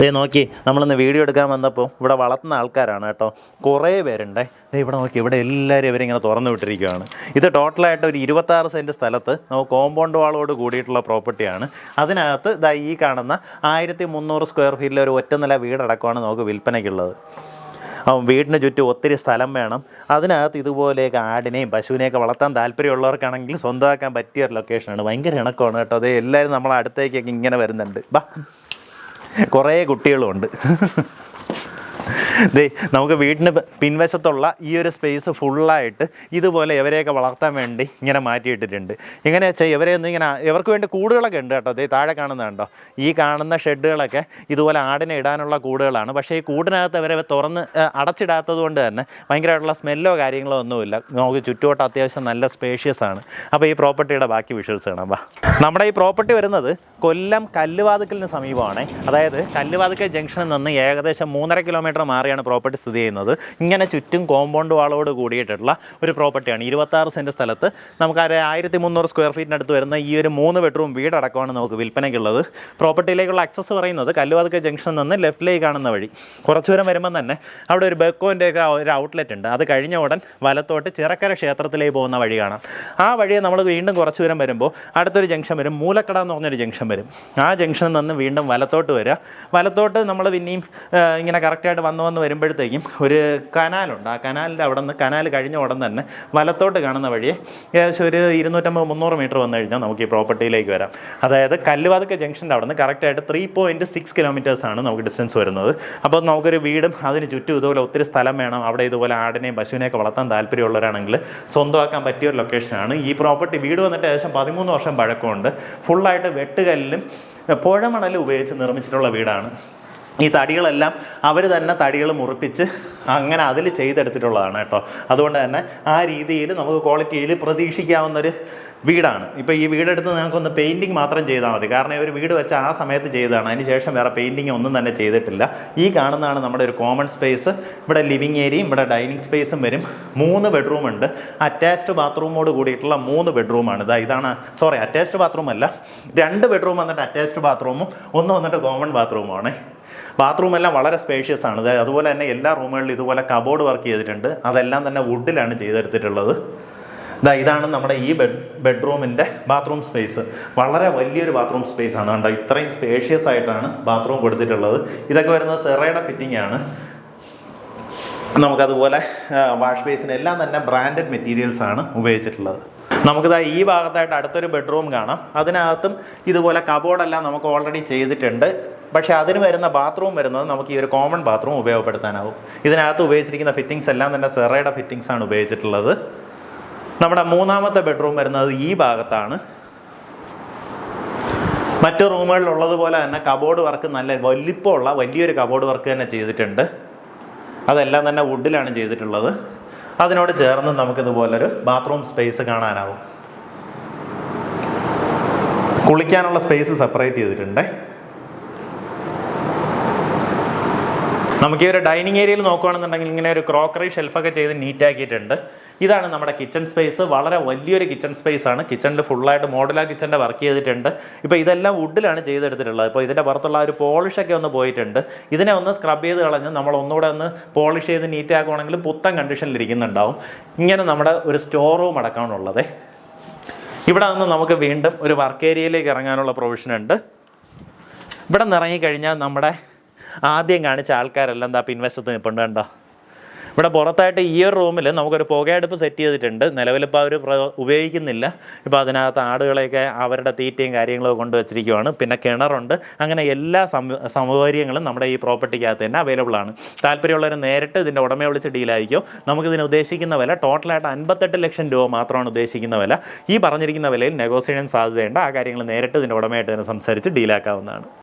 ദേ നോക്കി നമ്മളിന്ന് വീഡിയോ എടുക്കാൻ വന്നപ്പോൾ ഇവിടെ വളർത്തുന്ന ആൾക്കാരാണ് കേട്ടോ. കുറേ പേരുണ്ടേ. ദേ ഇവിടെ നോക്കി ഇവിടെ എല്ലാവരും ഇവരിങ്ങനെ തുറന്നു വിട്ടിരിക്കുകയാണ് ഇത് ടോട്ടലായിട്ട് ഒരു ഇരുപത്താറ് സെന്റ് സ്ഥലത്ത് നമുക്ക് കോമ്പൗണ്ട് വാളോട് കൂടിയിട്ടുള്ള പ്രോപ്പർട്ടിയാണ് അതിനകത്ത് ദാ ഈ കാണുന്ന ആയിരത്തി മുന്നൂറ് സ്ക്വയർ ഫീറ്റിലെ ഒരു ഒറ്റനില വീടടക്കമാണ് നമുക്ക് വിൽപ്പനയ്ക്കുള്ളത്. വീടിന് ചുറ്റും ഒത്തിരി സ്ഥലം വേണം. അതിനകത്ത് ഇതുപോലെയൊക്കെ ആടിനെയും പശുവിനെയൊക്കെ വളർത്താൻ താല്പര്യമുള്ളവർക്കാണെങ്കിൽ സ്വന്തമാക്കാൻ പറ്റിയ ഒരു ലൊക്കേഷനാണ് ഭയങ്കര ഇണക്കമാണ് കേട്ടോ. അത് എല്ലാവരും നമ്മളെ അടുത്തേക്കൊക്കെ ഇങ്ങനെ വരുന്നുണ്ട്. ബാ. കുറേ കുട്ടികളുമുണ്ട് ദേ നമുക്ക് വീടിന് പിൻവശത്തുള്ള ഈ ഒരു സ്പേസ് ഫുള്ളായിട്ട് ഇതുപോലെ ഇവരെയൊക്കെ വളർത്താൻ വേണ്ടി ഇങ്ങനെ മാറ്റിയിട്ടിട്ടുണ്ട്. ഇങ്ങനെ ഇവരെ ഒന്നും ഇങ്ങനെ ഇവർക്ക് വേണ്ടി കൂടുകളൊക്കെ ഉണ്ട് കേട്ടോ. ദേ താഴെ കാണുന്നത് കണ്ടോ? ഈ കാണുന്ന ഷെഡുകളൊക്കെ ഇതുപോലെ ആടിനെ ഇടാനുള്ള കൂടുകളാണ്. പക്ഷേ ഈ കൂടിനകത്ത് അവരെ തുറന്ന് അടച്ചിടാത്തത് കൊണ്ട് തന്നെ ഭയങ്കരമായിട്ടുള്ള സ്മെല്ലോ കാര്യങ്ങളോ ഒന്നുമില്ല. നമുക്ക് ചുറ്റുവട്ടം അത്യാവശ്യം നല്ല സ്പേഷ്യസ് ആണ്. അപ്പോൾ ഈ പ്രോപ്പർട്ടിയുടെ ബാക്കി വിഷ്വൽസ് കാണാം. വാ. നമ്മുടെ ഈ പ്രോപ്പർട്ടി വരുന്നത് കൊല്ലം കല്ലുവാതുക്കലിന് സമീപമാണ്. അതായത് കല്ലുവാതുക്കൽ ജംഗ്ഷനിൽ നിന്ന് ഏകദേശം മൂന്നര കിലോമീറ്റർ മാറിയാണ് പ്രോപ്പർട്ടി സ്ഥിതി ചെയ്യുന്നത്. ഇങ്ങനെ ചുറ്റും കോമ്പൗണ്ട് വാളോട് കൂടിയിട്ടുള്ള ഒരു പ്രോപ്പർട്ടിയാണ്. ഇരുപത്താറ് സെന്റ് സ്ഥലത്ത് നമുക്ക് ആ ആയിരത്തി മുന്നൂറ് സ്ക്വയർ ഫീറ്റിനടുത്ത് വരുന്ന ഈ ഒരു മൂന്ന് ബെഡ്റൂം വീടടക്കമാണ് നമുക്ക് വിൽപ്പനയ്ക്കുള്ളത്. പ്രോപ്പർട്ടിയിലേക്കുള്ള ആക്സസ് പറയുന്നത് കല്ലുവാതക്ക ജംഗ്ഷനിൽ നിന്ന് ലെഫ്റ്റിലേക്ക് കാണുന്ന വഴി. കുറച്ച് ദൂരം വരുമ്പം തന്നെ അവിടെ ഒരു ബെക്കോന്റെ ഒരു ഔട്ട്ലെറ്റ് ഉണ്ട്. അത് കഴിഞ്ഞ ഉടൻ വലത്തോട്ട് ചിറക്കര ക്ഷേത്രത്തിലേക്ക് പോകുന്ന വഴി കാണാം. ആ വഴിയെ നമ്മൾ വീണ്ടും കുറച്ച് ദൂരം വരുമ്പോൾ അടുത്തൊരു ജംഗ്ഷൻ വരും. മൂലക്കട എന്ന് പറഞ്ഞൊരു ജംഗ്ഷൻ വരും. ആ ജംഗ്ഷനിൽ നിന്ന് വീണ്ടും വലത്തോട്ട് വരിക വലത്തോട്ട് നമ്മൾ പിന്നെയും ഇങ്ങനെ കറക്റ്റായിട്ട് വന്ന് വന്ന് വരുമ്പോഴത്തേക്കും ഒരു കനാലുണ്ട്. ആ കനാലിന്റെ അവിടെ നിന്ന് കനാൽ കഴിഞ്ഞ ഉടൻ തന്നെ വലത്തോട്ട് കാണുന്ന വഴി ഏകദേശം ഒരു ഇരുന്നൂറ്റമ്പത് മുന്നൂറ് മീറ്റർ വന്നു കഴിഞ്ഞാൽ നമുക്ക് ഈ പ്രോപ്പർട്ടിയിലേക്ക് വരാം. അതായത് കല്ലുവാതക്ക ജംഗ്ഷന്റെ അവിടെ നിന്ന് കറക്റ്റായിട്ട് ത്രീ പോയിന്റ് സിക്സ് കിലോമീറ്റേഴ്സാണ് നമുക്ക് ഡിസ്റ്റൻസ് വരുന്നത്. അപ്പോൾ നമുക്കൊരു വീടും അതിന് ചുറ്റും ഇതുപോലെ ഒത്തിരി സ്ഥലം വേണം. അവിടെ ഇതുപോലെ ആടിനെയും പശുവിനെയൊക്കെ വളർത്താൻ താല്പര്യമുള്ളവരാണെങ്കിൽ സ്വന്തമാക്കാൻ പറ്റിയ ഒരു ലൊക്കേഷനാണ് ഈ പ്രോപ്പർട്ടി വീട് വന്നിട്ട് ഏകദേശം പതിമൂന്ന് വർഷം പഴക്കമുണ്ട്. ഫുള്ളായിട്ട് വെട്ടുകല്ലും പുഴമണലും ഉപയോഗിച്ച് നിർമ്മിച്ചിട്ടുള്ള വീടാണ്. ഈ തടികളെല്ലാം അവർ തന്നെ തടികൾ മുറിപ്പിച്ച് അങ്ങനെ അതിൽ ചെയ്തെടുത്തിട്ടുള്ളതാണ് കേട്ടോ. അതുകൊണ്ട് തന്നെ ആ രീതിയിൽ നമുക്ക് ക്വാളിറ്റിയിൽ പ്രതീക്ഷിക്കാവുന്നൊരു വീടാണ്. ഇപ്പോൾ ഈ വീടെടുത്ത് നിങ്ങൾക്കൊന്ന് പെയിന്റിങ് മാത്രം ചെയ്താൽ മതി. കാരണം ഇവർ വീട് വെച്ച ആ സമയത്ത് ചെയ്തതാണ്. അതിന് ശേഷം വേറെ പെയിന്റിങ് ഒന്നും തന്നെ ചെയ്തിട്ടില്ല. ഈ കാണുന്നതാണ് നമ്മുടെ ഒരു കോമൺ സ്പേസ് ഇവിടെ ലിവിങ് ഏരിയയും ഇവിടെ ഡൈനിങ് സ്പേസും വരും. മൂന്ന് ബെഡ്റൂം ഉണ്ട്. അറ്റാച്ച്ഡ് ബാത്റൂമോട് കൂടിയിട്ടുള്ള മൂന്ന് ബെഡ്റൂമാണ് ഇതാ ഇതാണ് സോറി അറ്റാച്ച്ഡ് ബാത്റൂം അല്ല. രണ്ട് ബെഡ്റൂം വന്നിട്ട് അറ്റാച്ച്ഡ് ബാത്റൂമും ഒന്ന് വന്നിട്ട് കോമൺ ബാത്റൂമാണ് ബാത്റൂം എല്ലാം വളരെ സ്പേഷ്യസ് ആണ്. അതുപോലെ തന്നെ എല്ലാ റൂമുകളിലും ഇതുപോലെ കബോർഡ് വർക്ക് ചെയ്തിട്ടുണ്ട്. അതെല്ലാം തന്നെ വുഡിലാണ് ചെയ്തെടുത്തിട്ടുള്ളത്. ഇതാ ഇതാണ് നമ്മുടെ ഈ ബെഡ് ബെഡ്റൂമിന്റെ ബാത്റൂം സ്പേസ് വളരെ വലിയൊരു ബാത്റൂം സ്പേസ് ആണ്. കണ്ടോ ഇത്രയും സ്പേഷ്യസ് ആയിട്ടാണ് ബാത്റൂം കൊടുത്തിട്ടുള്ളത്. ഇതൊക്കെ വരുന്നത് സെറയുടെ ഫിറ്റിംഗ് ആണ്. നമുക്കതുപോലെ വാഷ് ബേസിന് എല്ലാം തന്നെ ബ്രാൻഡഡ് മെറ്റീരിയൽസ് ആണ് ഉപയോഗിച്ചിട്ടുള്ളത്. നമുക്കിതാ ഈ ഭാഗത്തായിട്ട് അടുത്തൊരു ബെഡ്റൂം കാണാം. അതിനകത്തും ഇതുപോലെ കബോർഡെല്ലാം നമുക്ക് ഓൾറെഡി ചെയ്തിട്ടുണ്ട്. പക്ഷേ അതിന് വരുന്ന ബാത്റൂം വരുന്നത് നമുക്ക് ഈ ഒരു കോമൺ ബാത്റൂം ഉപയോഗപ്പെടുത്താനാവും. ഇതിനകത്ത് ഉപയോഗിച്ചിരിക്കുന്ന ഫിറ്റിംഗ്സ് എല്ലാം തന്നെ സെറയുടെ ഫിറ്റിംഗ്സ് ആണ് ഉപയോഗിച്ചിട്ടുള്ളത്. നമ്മുടെ മൂന്നാമത്തെ ബെഡ്റൂം വരുന്നത് ഈ ഭാഗത്താണ്. മറ്റു റൂമുകളിലുള്ളതുപോലെ തന്നെ കബോർഡ് വർക്ക് നല്ല വലിപ്പമുള്ള വലിയൊരു കബോർഡ് വർക്ക് തന്നെ ചെയ്തിട്ടുണ്ട്. അതെല്ലാം തന്നെ വുഡിലാണ് ചെയ്തിട്ടുള്ളത്. അതിനോട് ചേർന്ന് നമുക്കിതുപോലൊരു ബാത്റൂം സ്പേസ് കാണാനാവും. കുളിക്കാനുള്ള സ്പേസ് സെപ്പറേറ്റ് ചെയ്തിട്ടുണ്ട്. നമുക്ക് ഈ ഒരു ഡൈനിങ് ഏരിയയിൽ നോക്കുകയാണെന്നുണ്ടെങ്കിൽ ഇങ്ങനെ ഒരു ക്രോക്കറി ഷെൽഫൊക്കെ ചെയ്ത് നീറ്റാക്കിയിട്ടുണ്ട്. ഇതാണ് നമ്മുടെ കിച്ചൺ സ്പേസ് വളരെ വലിയൊരു കിച്ചൺ സ്പേസ് ആണ്. കിച്ചണിൽ ഫുള്ളായിട്ട് മോഡുലാർ കിച്ചന്റെ വർക്ക് ചെയ്തിട്ടുണ്ട്. ഇപ്പോൾ ഇതെല്ലാം വുഡിലാണ് ചെയ്തെടുത്തിട്ടുള്ളത്. ഇപ്പോൾ ഇതിന്റെ പുറത്തുള്ള ഒരു പോളിഷൊക്കെ ഒന്ന് പോയിട്ടുണ്ട്. ഇതിനെ ഒന്ന് സ്ക്രബ് ചെയ്ത് കളഞ്ഞ് നമ്മൾ ഒന്നുകൂടെ ഒന്ന് പോളിഷ് ചെയ്ത് നീറ്റ് ആക്കുവാണെങ്കിൽ പുത്തൻ കണ്ടീഷനിൽ ഇരിക്കുന്നുണ്ടാവും. ഇങ്ങനെ നമ്മുടെ ഒരു സ്റ്റോർ റൂം അടക്കമാണുള്ളത് ഇവിടെ നിന്ന് നമുക്ക് വീണ്ടും ഒരു വർക്ക് ഏരിയയിലേക്ക് ഇറങ്ങാനുള്ള പ്രൊവിഷൻ ഉണ്ട്. ഇവിടെ നിന്ന് ഇറങ്ങിക്കഴിഞ്ഞാൽ നമ്മുടെ ആദ്യം കാണിച്ച ആൾക്കാരെല്ലാം എന്താ പിൻവശത്ത് നിൽപ്പുണ്ട് കണ്ടോ? ഇവിടെ പുറത്തായിട്ട് ഈ ഒരു റൂമിൽ നമുക്കൊരു പുകയടുപ്പ് സെറ്റ് ചെയ്തിട്ടുണ്ട്. നിലവിലിപ്പോൾ അവർ ഉപയോഗിക്കുന്നില്ല. ഇപ്പോൾ അതിനകത്ത് ആടുകളെയൊക്കെ അവരുടെ തീറ്റയും കാര്യങ്ങളൊക്കെ കൊണ്ടുവച്ചിരിക്കുവാണ് പിന്നെ കിണറുണ്ട്. അങ്ങനെ എല്ലാ സൗകര്യങ്ങളും നമ്മുടെ ഈ പ്രോപ്പർട്ടിക്കകത്ത് തന്നെ അവൈലബിൾ ആണ്. താല്പര്യമുള്ളവർ നേരിട്ട് ഇതിന്റെ ഉടമയെ വിളിച്ച് ഡീലായിരിക്കും നമുക്കിതിന് ഉദ്ദേശിക്കുന്ന വില ടോട്ടലായിട്ട് അൻപത്തെട്ട് ലക്ഷം രൂപ മാത്രമാണ് ഉദ്ദേശിക്കുന്ന വില. ഈ പറഞ്ഞിരിക്കുന്ന വിലയിൽ നെഗോസിയേഷൻ സാധ്യതയുണ്ട്. ആ കാര്യങ്ങൾ നേരിട്ട് ഇതിന്റെ ഉടമയായിട്ട് തന്നെ സംസാരിച്ച് ഡീലാക്കാവുന്നതാണ്